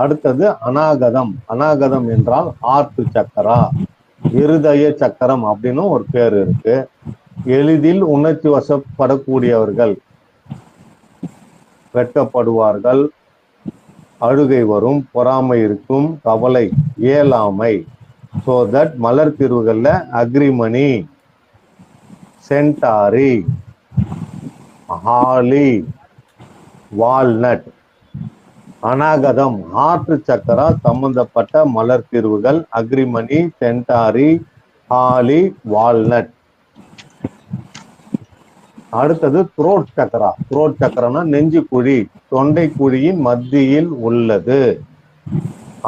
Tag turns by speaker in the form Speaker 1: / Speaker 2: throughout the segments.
Speaker 1: அடுத்தது அநாகதம். அநாகதம் என்றால் ஆர்த்து சக்கரா இருதய சக்கரம் அப்படின்னு ஒரு பேர் இருக்கு. எளிதில் உணர்ச்சி வசப்படக்கூடியவர்கள் வெட்டப்படுவார்கள் அழுகை வரும் பொறாமை இருக்கும் கவலை இயலாமை. ஸோ தட் மலர் தீர்வுகளில் அக்ரிமணி சென்டாரி ஹாலி வால்நட். அநாகதம் ஆற்று சக்கரா சம்பந்தப்பட்ட மலர் தீர்வுகள் அக்ரிமணி சென்டாரி ஹாலி வால்நட். அடுத்தது த்ரோட் சக்கரா. த்ரோட் சக்கரம்னா நெஞ்சு குழி தொண்டை குழியின் மத்தியில் உள்ளது.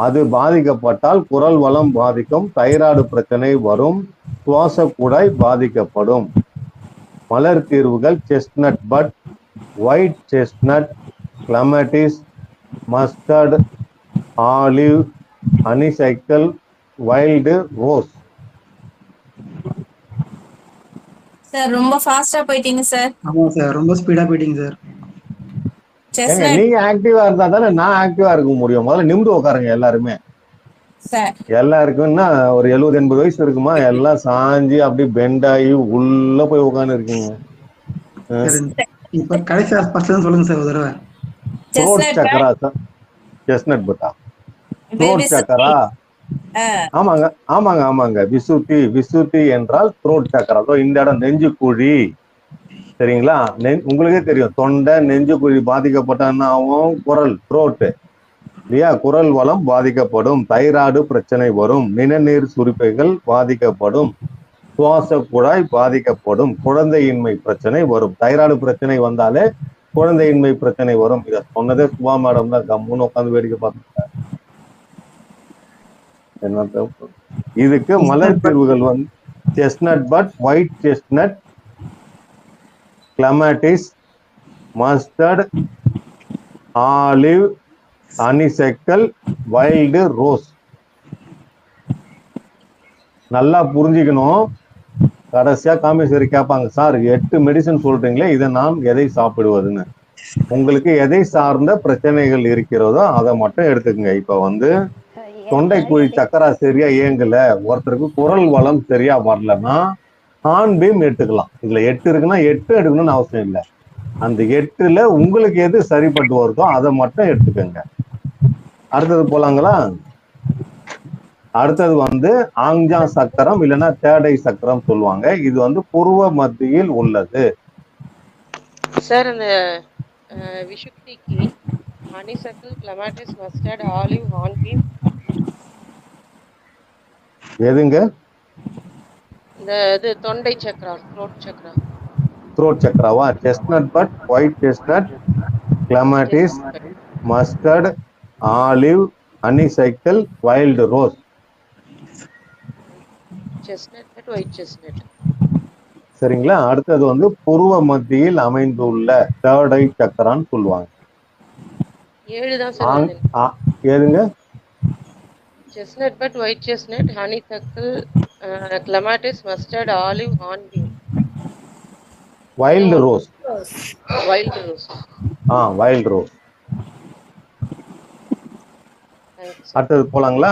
Speaker 1: அது பாதிக்கப்பட்டால் குரல் வளம் பாதிக்கும் தைராய்டு பிரச்சனை வரும் சுவாச குழாய் பாதிக்கப்படும். மலர் தீர்வுகள் chestnut bud white chestnut clematis mustard olive honeysuckle wild rose
Speaker 2: sir ரொம்ப ஃபாஸ்டா போயிட்டீங்க சார்.
Speaker 3: ஆமா சார் ரொம்ப ஸ்பீடா போயிட்டீங்க சார்.
Speaker 1: ஏங்க நீங்க ஆக்டிவா இருந்தா தானே நான் ஆக்டிவா இருக்க முடியும். முதல்ல நிமிந்து உட்காருங்க எல்லாருமே.
Speaker 2: சார்.
Speaker 1: எல்லாருக்கும்னா ஒரு எழுபது எண்பது வயசு இருக்குமா? எல்லாம் சாஞ்சி அப்படியே பெண்ட் ஆகி உள்ள போய் உட்கார்ந்து இருக்கீங்க
Speaker 3: சரி இப்ப கடைசி ஃபர்ஸ்ட் சொல்லுங்க சார் ஒரு தடவை.
Speaker 2: செஸ்னட்
Speaker 1: சக்கரா செஸ்னட் பட்டா த்ரோட் சக்கரா ஆமாங்க ஆமாங்க ஆமாங்க. விசுத்தி விசுத்தி என்றால் த்ரோட் சக்கரா அதோ இந்த இடம் நெஞ்சு குழி சரிங்களா உங்களுக்கே தெரியும். தொண்டை நெஞ்சு குழி பாதிக்கப்பட்டா என்ன ஆகும் குரல் த்ரோட்டு இல்லையா? குரல் வளம் பாதிக்கப்படும். தைராய்டு பிரச்சனை வரும். நிணநீர் சுரிப்பைகள் பாதிக்கப்படும். சுவாச குழாய் பாதிக்கப்படும். குழந்தையின்மை பிரச்சனை வரும். தைராய்டு பிரச்சனை வந்தாலே குழந்தையின்மை பிரச்சனை வரும். இத சொன்னதே சுபா மேடம் தான். கம்முன்னு உட்காந்து வேடிக்கை பார்த்துட்டாங்க என்ன இதுக்கு மலர் தீர்வுகள் வந்து chestnut bud white chestnut clematis mustard olive honeysuckle wild rose நல்லா புரிஞ்சுக்கணும். கடைசியா காமேஸ்வரி கேட்பாங்க சார் எட்டு மெடிசன் சொல்றீங்களே இதை நான் எதை சாப்பிடுவதுன்னு? உங்களுக்கு எதை சார்ந்த பிரச்சனைகள் இருக்கிறதோ அதை மட்டும் எடுத்துக்கங்க. இப்ப வந்து தொண்டை குழி சக்கரா சரியா இயங்கல ஒருத்தருக்கு குரல் வளம் சரியா வரலன்னா ஆண் பீம் எடுத்துக்கலாம். இதுல எட்டு இருக்குன்னா எட்டு எடுக்கணும்னு அவசியம் இல்லை. அந்த எட்டுல உங்களுக்கு எது சரிப்பட்டு வருதோ அதை மட்டும் எடுத்துக்கோங்க. அடுத்தது போலாங்களா? அடுத்தது வந்து ஆங்ஜா சக்கரம் இல்லைன்னா தேடை சக்கரம் சொல்லுவாங்க. இது வந்து புருவ மத்தியில் உள்ளது.
Speaker 4: சார் அந்த அஹ், விஷுப்திக்கு honeysuckle clematis mustard olive hornbeam
Speaker 1: எதுங்க?
Speaker 4: இந்த இது தொண்டை சக்கரா த்ரோட் சக்கரா
Speaker 1: throat சக்கராவா? Chestnut bud white chestnut clematis mustard olive honeysuckle wild rose
Speaker 4: chestnut bud white chestnut
Speaker 1: சரிங்களா? அடுத்தது வந்து புருவ மத்தியில் அமைந்துள்ள தேர்ட் ஐ சக்கரான்னு சொல்லுவாங்க.
Speaker 4: ஏழு தான் சார்
Speaker 1: ஆ, ஏதுங்க
Speaker 4: chestnut bud white chestnut honeysuckle clematis mustard olive hornbeam
Speaker 1: wild rose
Speaker 4: wild rose
Speaker 1: ஆ வைல்டு ரோஸ் அடுத்தது போலாங்களா?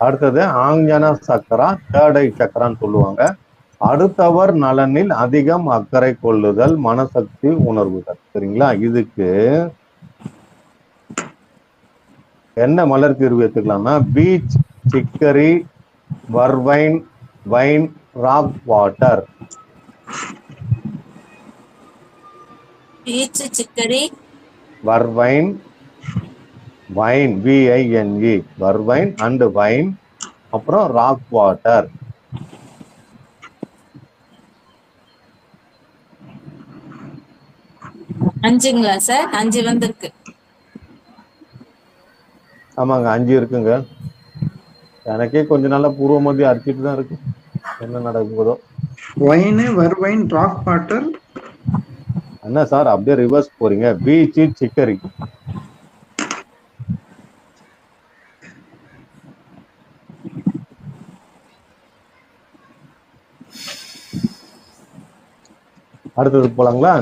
Speaker 1: அடுத்தது ஆங்ஜன சக்கரா தேர்ட் ஐ சக்கரான்னு சொல்லுவாங்க. அடுத்தவர் நலனில் அதிகம் அக்கறை கொள்ளுதல் மனசக்தி உணர்வுகள். சரிங்களா? இதுக்கு என்ன மலர் தீர்வு எடுத்துக்கலாம்னா beech chicory vervain vine rock water
Speaker 2: beech chicory
Speaker 1: vervain vine V I N E vervain and vine அப்புறம் ராக் வாட்டர்
Speaker 2: அஞ்சுங்களா சார்? அஞ்சு வந்திருக்கு.
Speaker 1: ஆமாங்க அஞ்சு இருக்குங்க. எனக்கே கொஞ்ச நாளா பூர்வ மத்திய அடிச்சிட்டு தான் இருக்கு. என்ன நடக்குதோ
Speaker 3: ஒயின் வர்வைன் ராக் வாட்டர்
Speaker 1: என்ன சார் அப்படியே ரிவர்ஸ் போறீங்க. பீச் சிக்கரி அடுத்தது போலாங்களா?